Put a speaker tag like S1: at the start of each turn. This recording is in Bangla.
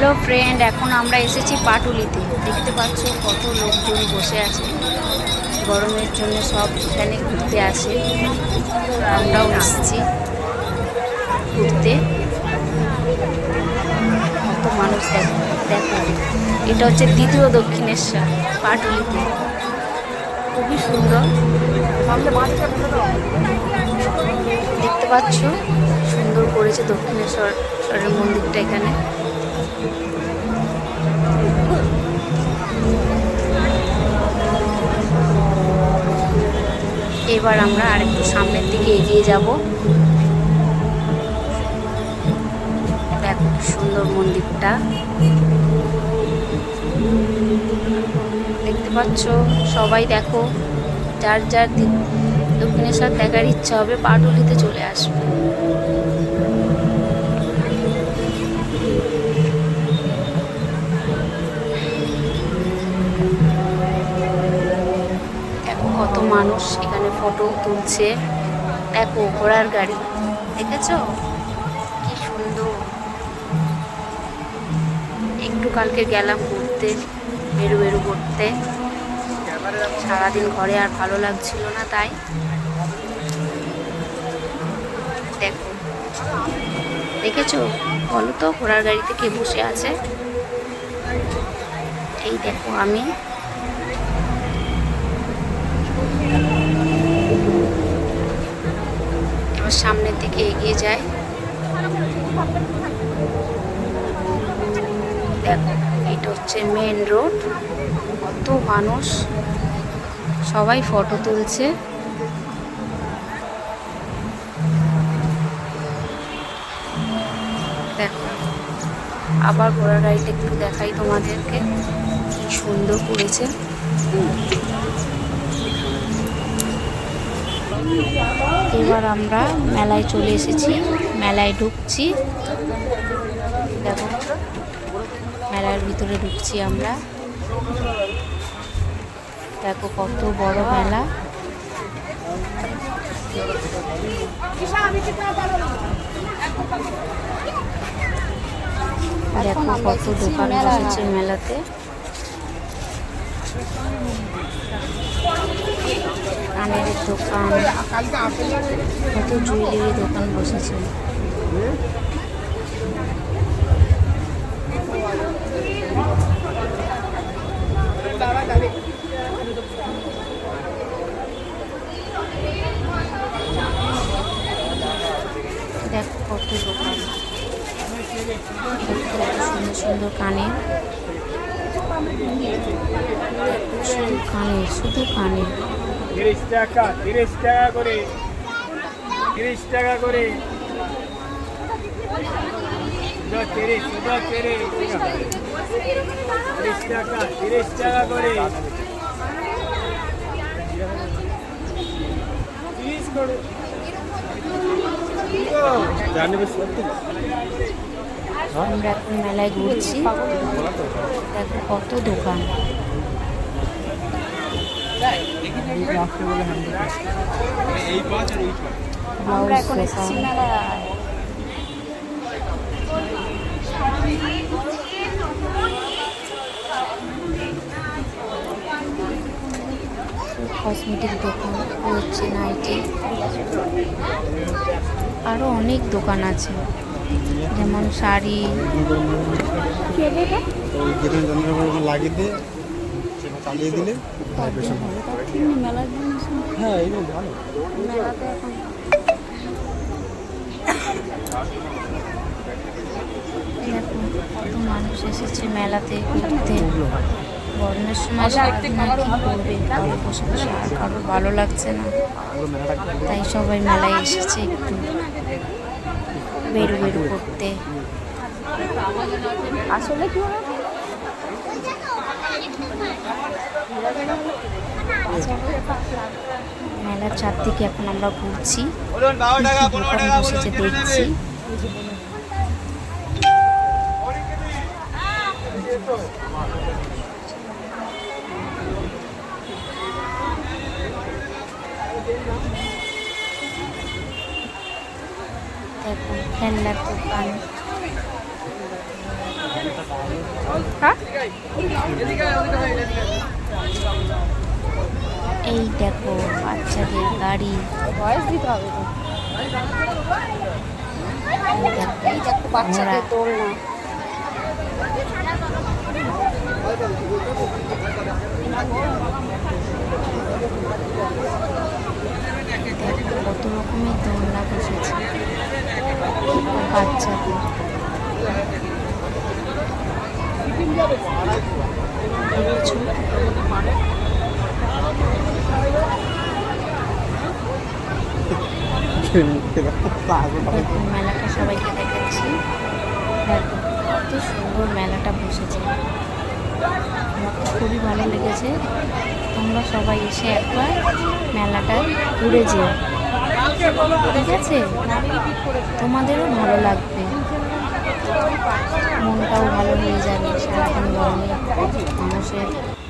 S1: হ্যালো ফ্রেন্ড এখন আমরা এসেছি পাটুলিতে। দেখতে পাচ্ছ কত লোকজন বসে আছে। গরমের জন্য সব এখানে ঘুরতে আসে। আমরাও এসেছি ঘুরতে। কত মানুষ দেখো দেখো এটা হচ্ছে দ্বিতীয় দক্ষিণেশ্বর পাটুলিতে। খুবই সুন্দর। দেখতে পাচ্ছ সুন্দর করেছে দক্ষিণেশ্বরের মন্দিরটা এখানে। এবার আমরা আরেকটু সামনের দিকে এগিয়ে যাব। দেখো সুন্দর মন্দিরটা। দেখতে পাচ্ছ? সবাই দেখো, যার যার দক্ষিণেশ্বর দেখার ইচ্ছা হবে পাটুলিতে চলে আসবে। মানুষ এখানে ফটো তুলছে। দেখো, ঘোড়ার গাড়ি। দেখেছ? কি সুন্দর। একটু কালকে গেলাম ঘুরতে বেরু বেরু করতে। সারাদিন ঘরে আর ভালো লাগছিল না তাই। দেখো। দেখেছ? বলো তো, ঘোড়ার গাড়িতে কে বসে আছে? এই দেখো আমি। সামনের দিকে এগিয়ে যায় দেখো, এটা হচ্ছে মেন রোড কত মানুষ। সবাই ফটো তুলছে। দেখো, আবার ঘোড়ার গাড়িটা একটু দেখাই তোমাদেরকে। কি সুন্দর করেছে। এবার আমরা মেলায় চলে এসেছি। মেলায় ঢুকছি। দেখো মেলার ভিতরে ঢুকছি আমরা। দেখো কত বড় মেলা। দেখো কত দোকান বসেছে মেলাতে। কানের দোকান, কত জুয়েলারি দোকান বসেছে। দেখো কত দোকান। সুন্দর সুন্দর দেখো শুধু কানের শুধু কানের
S2: তিরিশ টাকা তিরিশ টাকা করে, তিরিশ টাকা করে। তিরিশ তিরিশ টাকা তিরিশ টাকা করে। করে।
S1: আমরা এখন মেলায় ঘুরছি। দেখো কত দোকান। আমরা এখন এসেছি মেলায় কসমেটিক দোকান হচ্ছে নাইটি আরও অনেক দোকান আছে। যেমন শাড়ি।
S3: লাগিয়ে চালিয়ে দিলে ভাইব্রেশন হবে। হ্যাঁ এইগুলো ভালো
S1: কত মানুষ এসেছে মেলাতে ঘুরতে গরমের সময় সারাদিন আর কি করবে বসে বসে আর কারোর ভালো। লাগছে না তাই সবাই মেলায় এসেছে একটু বেরু বেরু করতে। আসলে কি মেলার চারদিকে এখন আমরা ঘুরছি। বসেছে দেখছি। দেখো খেলনার দোকান।
S4: হ্যাঁ?
S1: এই দেখো বাচ্চাদের গাড়ি।
S4: বাচ্চাদের দোলনা।
S1: কত রকমের দোলনা বসেছে। বাচ্চাদের। মেলাটা সবাইকে দেখাচ্ছি। দেখো, কত সুন্দর মেলাটা বসেছে। আমার খুবই ভালো লেগেছে। তোমরা সবাই এসে একবার মেলাটা ঘুরে যেও। ঠিক আছে? তোমাদেরও ভালো লাগবে। মনটাও ভালো হয়ে যাবে সারাদিন গরমে মানুষের।